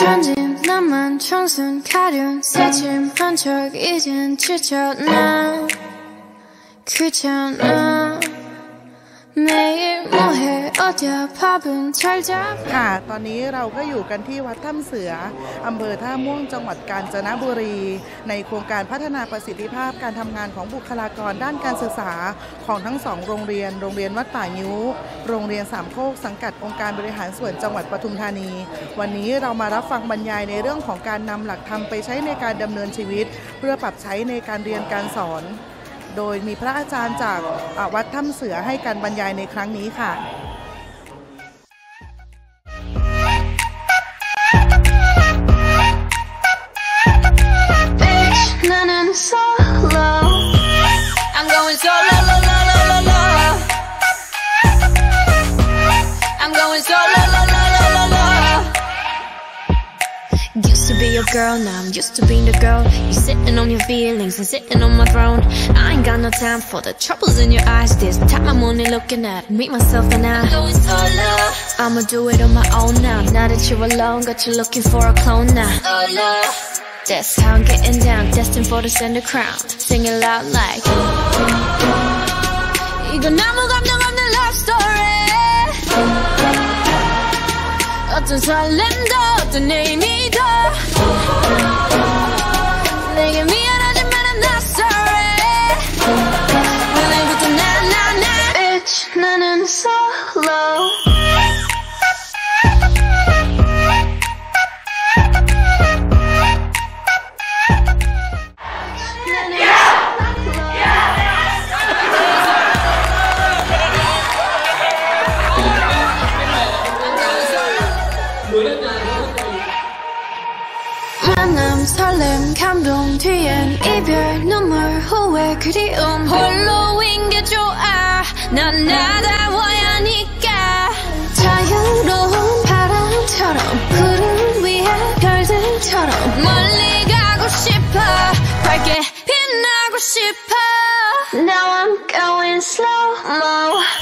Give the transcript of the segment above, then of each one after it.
천진 나만 청순 가련 새침한 척 이젠 지쳤나? 귀찮아 ค่ะ ตอนนี้เราก็อยู่กันที่วัดถ้ำเสือ อำเภอท่าม่วงจังหวัดกาญจนบุรี ในโครงการพัฒนาประสิทธิภาพการทำงานของบุคลากรด้านการศึกษาของทั้งสองโรงเรียน โรงเรียนวัดป่ายิ้ว โรงเรียนสามโคกสังกัดองค์การบริหารส่วนจังหวัดปทุมธานี วันนี้เรามารับฟังบรรยายในเรื่องของการนำหลักธรรมไปใช้ในการดำเนินชีวิต เพื่อปรับใช้ในการเรียนการสอน โดยมีพระอาจารย์จากวัดถ้ำเสือให้การบรรยายในครั้งนี้ค่ะ be your girl, now I'm used to being the girl. You sitting on your feelings and sitting on my throne. I ain't got no time for the troubles in your eyes. This time I'm only looking at me, myself, and I. Going solo. I'ma do it on my own now. Now that you're alone, got you looking for a clone now. Solo. That's how I'm getting down, destined for the center crown. Singing loud like. 이건 아무 감정 없는 love story. 어떤 설렘도 어떤 의미도 they give me 감동 뒤엔 이별 눈물 후회 그리움 홀로인 게 좋아 난 나다워야 하니까 자유로운 바람처럼 구름 위에 별들처럼 멀리 가고 싶어 밝게 빛나고 싶어 Now I'm going slow-mo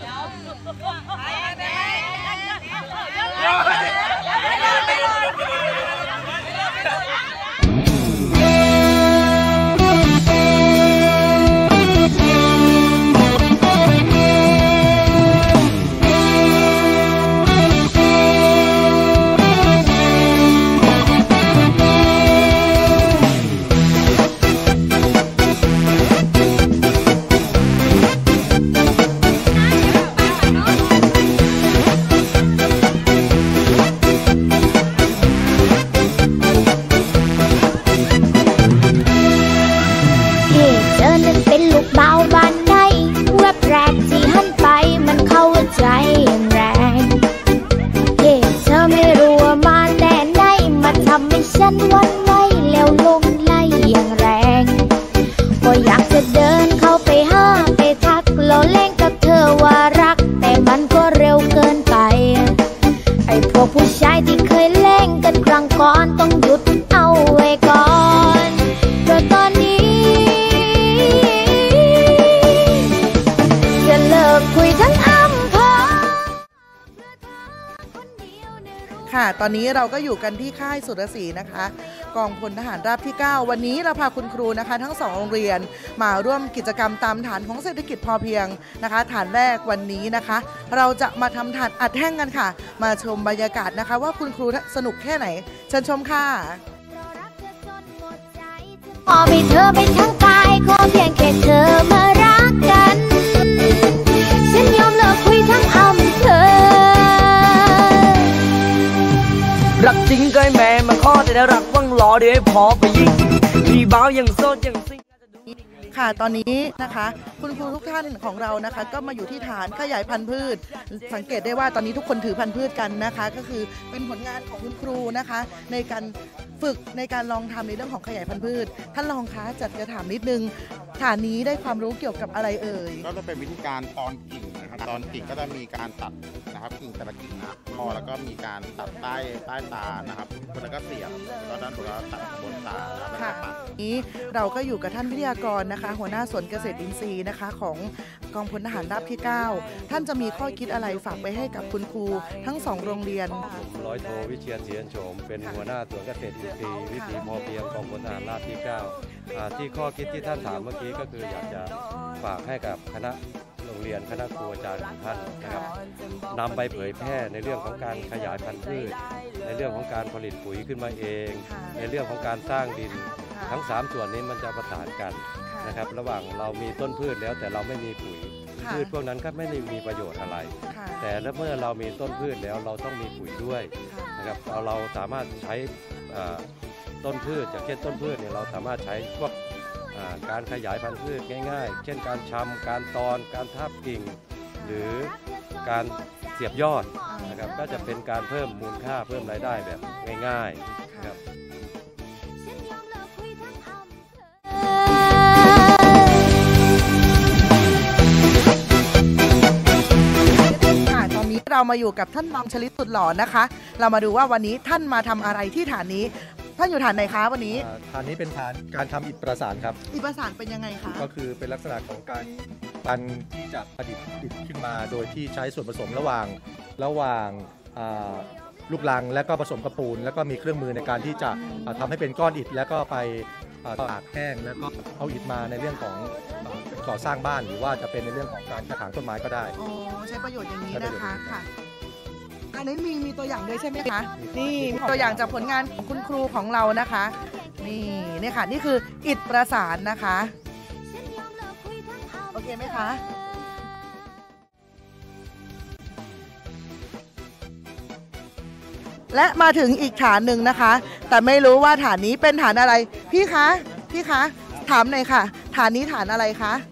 ว อนต้อง ตอนนี้เราก็อยู่กันที่ค่ายสุรศรีนะคะ กองพลทหารราบที่ 9 วันนี้เราพาคุณครูนะคะ ทั้งสองโรงเรียนมาร่วมกิจกรรมตามฐานของเศรษฐกิจพอเพียงนะคะ ฐานแรกวันนี้นะคะ เราจะมาทำฐานอัดแห้งกันค่ะ มาชมบรรยากาศนะคะ ว่าคุณครูสนุกแค่ไหนเชิญชมค่ะขอมีเธอเป็นทั้งกายขอเพียงแค่เธอมา รักจริงก็ให้แม่มาขอแต่ได้รักว่างรอเดี๋ยวให้พอไปยิงพี่บ้าวยังโซดยังซิงค่ะตอนนี้นะคะคุณครูทุกท่านของเรานะคะ ก็มาอยู่ที่ฐานขยายพันธุ์พืช สังเกตได้ว่าตอนนี้ทุกคนถือพันธุ์พืชกันนะคะ ก็คือเป็นผลงานของคุณครูนะคะ ในการฝึกในการลองทำในเรื่องของขยายพันธุ์พืช ท่านรองคะจัดกระถามนิดนึงฐานนี้ได้ความรู้เกี่ยวกับอะไรเอ่ยก็จะเป็นวิธีการตอนกิ่ง นะครับ ตอนกิ่งก็จะมีการตัดนะครับกิ่งแต่ละกิ่งนะพอแล้วก็มีการตัดใต้ใต้ตานะครับแล้วก็เสียบแล้วด้านบนก็ตัดบนตาแล้วก็ปัดนี้เราก็อยู่กับท่านวิทยากรนะคะ หัวหน้าสวนเกษตรอินทรีย์นะคะ ของกองพลทหารราบที่ 9 ท่านจะมีข้อคิดอะไรฝากไปให้กับคุณครูทั้งสองโรงเรียนผมร้อยโทวิเชียนเสียนโฉมเป็นหัวหน้าสวนเกษตรอินทรีย์วิถีพอเพียงกองพลทหารราบที่9อ่าที่ข้อคิดที่ท่านถามเมื่อกี้ก็คืออยากจะฝากให้กับคณะ เรียนคณะครูอาจารย์ของท่านนะครับนำไปเผยแพร่ในเรื่องของการขยายพันธุ์พืช ในเรื่องของการผลิตปุ๋ยขึ้นมาเองค่ะในเรื่องของการสร้างดินค่ะทั้ง 3 ส่วนนี้มันจะประสานกันค่ะนะครับ ระหว่างเรามีต้นพืชแล้วแต่เราไม่มีปุ๋ยค่ะพืชพวกนั้นก็ไม่ได้มีประโยชน์อะไรค่ะแต่แล้วเมื่อเรามีต้นพืชแล้วเราต้องมีปุ๋ยด้วยค่ะนะครับเราเราสามารถใช้อ่าต้นพืชจากเช่นต้นพืชเนี่ยเราสามารถใช้พวกอ่า การขยายพันธุ์พืชง่าย ๆ เช่นการชำการตอน การทาบกิ่ง หรือการเสียบยอดนะครับก็จะเป็นการเพิ่มมูลค่าเพิ่มรายได้แบบง่ายๆนะครับค่ะตอนนี้เรามาอยู่กับท่านรองชลิตสุดหล่อนะคะ เรามาดูว่าวันนี้ท่านมาทำอะไรที่ฐานนี้ ท่านอยู่ฐานไหนคะวันนี้อ่าฐานนี้เป็นฐานการทำอิฐประสานครับ อิประสานเป็นยังไงคะ ก็คือเป็นลักษณะของการการที่จะประดิษฐ์อิฐขึ้นมาโดยที่ใช้ส่วนผสมระหว่างระหว่างอ่าลูกลังและก็ผสมกระปูน แล้วก็มีเครื่องมือในการที่จะอ่าทำให้เป็นก้อนอิฐแล้วก็ไปอ่าตากแห้งแล้วก็เอาอิฐมาในเรื่องของอ่าก่อสร้างบ้านหรือว่าจะเป็นในเรื่องของการกระถางต้นไม้ก็ได้อ๋อใช้ประโยชน์อย่างนี้ใช้ประนะโยชน์คะค่ะ อันนี้มีมีตัวอย่างด้วยใช่ไหมคะมีนี่มีตัวอย่างจากผลงานของคุณครูของเรานะคะ นี่เนี่ยค่ะนี่คืออิฐประสานนะคะ โอเคไหมคะและมาถึงอีกฐานหนึ่งนะคะ แต่ไม่รู้ว่าฐานนี้เป็นฐานอะไร พี่คะ พี่คะ ถามหน่อยค่ะ ฐานนี้ฐานอะไรคะอ๋อตอนนี้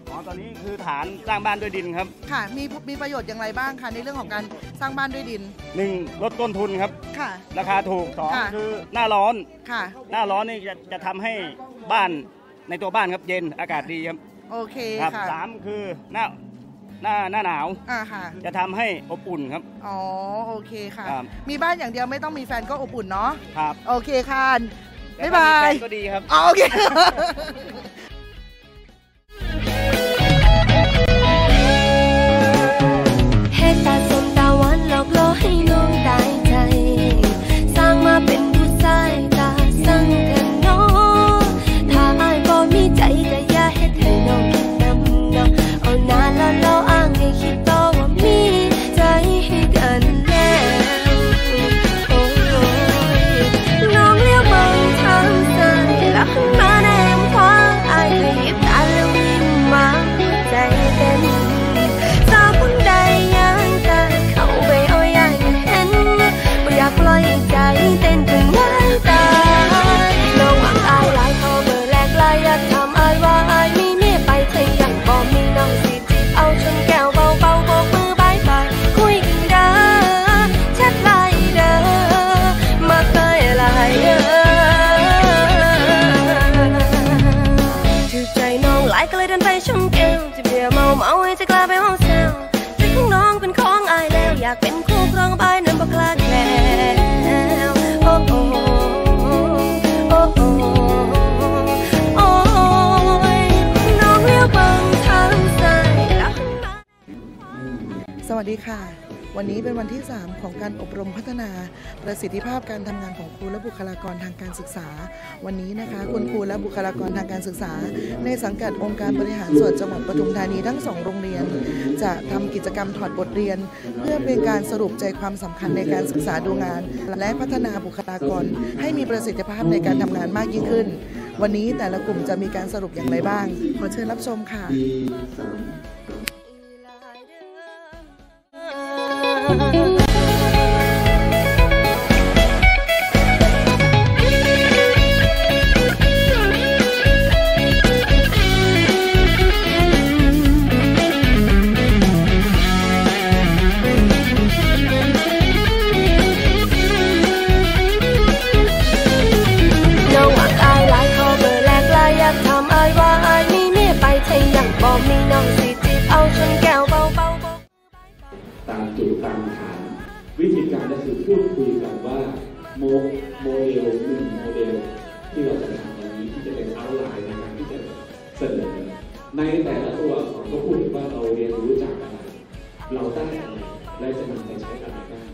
คือฐานสร้างบ้านด้วยดินครับค่ะ มีมีประโยชน์อย่างไรบ้างคะในเรื่องของการสร้างบ้านด้วยดิน หนึ่งลดต้นทุนครับ ค่ะ ราคาถูกสองค่ะ คือหน้าร้อน ค่ะ หน้าร้อนนี่จะจะทำให้บ้านในตัวบ้านครับเย็นอากาศดีครับโอเคครับค่ะสามคือหน้าหน้าหน้าหนาว อ่าค่ะ จะทำให้อบอุ่นครับ อ๋อโอเคค่ะ ครับ มีบ้านอย่างเดียวไม่ต้องมีแฟนก็อบอุ่นเนาะครับโอเคค่ะแต่บ๊ายถ้บายมีแฟนก็ดีครับ อ๋อโอเค อกล่อให้น้องตายใจ สร้างมาเป็น สวัสดีค่ะ วันนี้เป็นวันที่ 3 ของการอบรมพัฒนาประสิทธิภาพการทำงานของครูและบุคลากรทางการศึกษา วันนี้นะคะคุณครูและบุคลากรทางการศึกษา ในสังกัดองค์การบริหารส่วนจังหวัดปทุมธานีทั้งสองโรงเรียน จะทำกิจกรรมถอดบทเรียน เพื่อเป็นการสรุปใจความสำคัญในการศึกษาดูงาน และพัฒนาบุคลากร ให้มีประสิทธิภาพในการทำงานมากยิ่งขึ้น วันนี้แต่ละกลุ่มจะมีการสรุปอย่างไรบ้างขอเชิญรับชมค่ะ โมเดลหนึ่งโมเดลที่เราจะทำวันนี้ที่จะเป็นเอาไลน์ในการที่จะเสนอในแต่ละตัวอักษรก็พูดถึงว่าเราเรียนรู้จากอะไร เราได้อะไรและจะนำไปใช้อะไรบ้าง